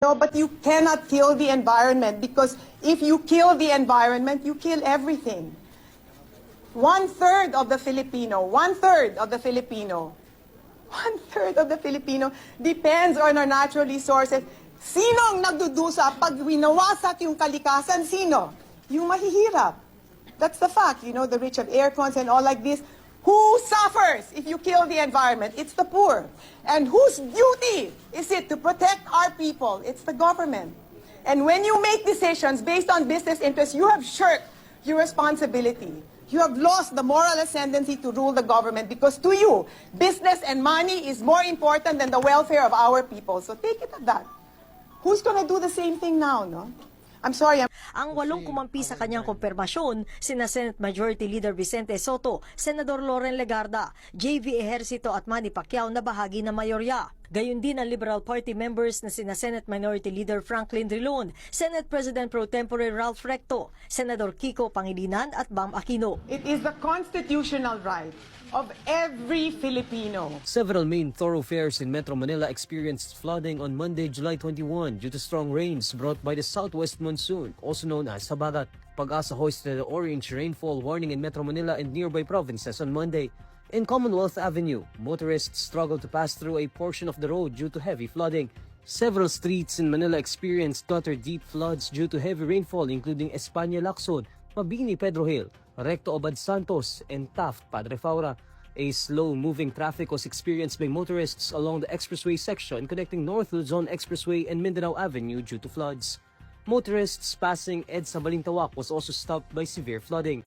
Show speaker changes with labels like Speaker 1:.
Speaker 1: No, but you cannot kill the environment because if you kill the environment, you kill everything. One third of the Filipino, one third of the Filipino, one third of the Filipino depends on our natural resources. Sinong nagdudusa pag winawasak yung kalikasan? Sino? Yung mahihirap. That's the fact. You know, the rich have air cons and all like this. Who suffers if you kill the environment? It's the poor. And whose duty is it to protect our people? It's the government. And when you make decisions based on business interests, you have shirked your responsibility. You have lost the moral ascendancy to rule the government because to you, business and money is more important than the welfare of our people. So take it at that. Who's going to do the same thing now, no? I'm sorry, I'm
Speaker 2: Ang walong kumampi sa kanyang kumpirmasyon, sina Senate Majority Leader Vicente Soto, Senador Loren Legarda, JV Ejercito at Manny Pacquiao na bahagi ng mayorya. Gayun din ang Liberal Party members na sina Senate Minority Leader Franklin Drilon, Senate President Pro Tempore Ralph Recto, Senador Kiko Pangilinan at Bam Aquino.
Speaker 1: It is the constitutional right of every Filipino.
Speaker 3: Several main thoroughfares in Metro Manila experienced flooding on Monday, July 21 due to strong rains brought by the southwest monsoon, also known as Sabagat. Pag-asa hoisted the orange rainfall warning in Metro Manila and nearby provinces on Monday. In Commonwealth Avenue, motorists struggled to pass through a portion of the road due to heavy flooding. Several streets in Manila experienced gutter-deep floods due to heavy rainfall including España Lacson, Mabini Pedro Hill, Recto Obad Santos, and Taft Padre Faura. A slow-moving traffic was experienced by motorists along the expressway section connecting North Luzon Expressway and Mindanao Avenue due to floods. Motorists passing EDSA Balintawak was also stopped by severe flooding.